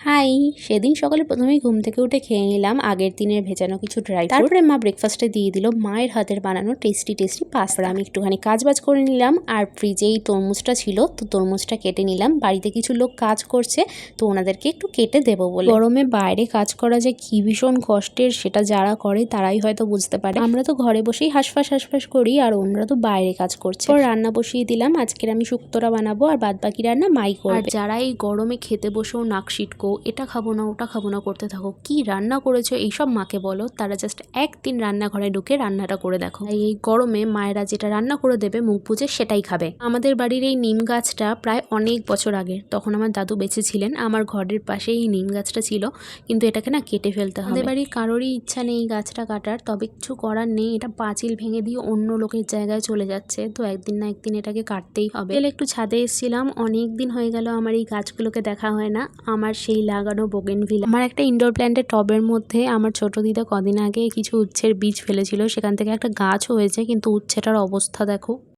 Hi. High সেদিন সকালে প্রথমেই ঘুম থেকে উঠে খেয়ে নিলাম। আগের দিনের ভেজানো কিছু ড্রাই তারপরে মা ব্রেকফাস্টে দিয়ে দিল মায়ের হাতের বানানো টেস্টি টেস্টি পাস্তা আমি একটুখানি কাজ বাজ করে নিলাম আর ফ্রিজেই তরমুজটা ছিল, তো তরমুজটা কেটে নিলাম। বাড়িতে কিছু লোক কাজ করছে, তো ওনাদেরকে একটু কেটে দেবো বলে। গরমে বাইরে কাজ করা যে কি ভীষণ কষ্টের, সেটা যারা করে তারাই হয়তো বুঝতে পারে। আমরা তো ঘরে বসেই হাঁসফাঁস, হাসফাস করি আর ওনারা তো বাইরে কাজ করছে। রান্না বসিয়ে দিলাম। আজকের আমি শুক্তোরা বানাবো আর বাদ বাকি রান্না মাই করবে। আর যারা এই গরমে খেতে বসেও নাক সিটকো, এটা খাব না ওটা খাব না করতে থাকো। কি রান্না করেছ? এইসব মাকে বলো। তারা জাস্ট একদিন রান্নাঘরে ঢুকে রান্নাটা করে দেখো। এই গরমে মায়েরা যেটা রান্না করে দেবে মুখ বুঝে সেটাই খাবে। আমাদের বাড়ির এই নিম গাছটা প্রায় অনেক বছর আগে তখন আমার দাদু বেঁচে ছিলেন আমার ঘরের পাশে এই নিম গাছটা ছিল কিন্তু এটাকে না কেটে ফেলতে হবে। আমাদের বাড়ির কারোরই ইচ্ছা নেই এই গাছটা কাটার তবে কিছু করার নেই এটা পাঁচিল ভেঙে দিয়ে অন্য লোকের জায়গায় চলে যাচ্ছে তো একদিন না একদিন এটাকে কাটতেই হবে। এলে একটু ছাদে এসেছিলাম অনেক দিন হয়ে গেল আমার এই গাছগুলোকে দেখা হয় না আমার সেই লাগানো বোগেনভিলা আমার একটা ইনডোর প্ল্যান্টের টবের মধ্যে আমার ছোট দিদা কদিন আগে কিছু উচ্ছের বীজ ফেলেছিল। সেখান থেকে একটা গাছ হয়েছে, কিন্তু উচ্ছেটার অবস্থা দেখো।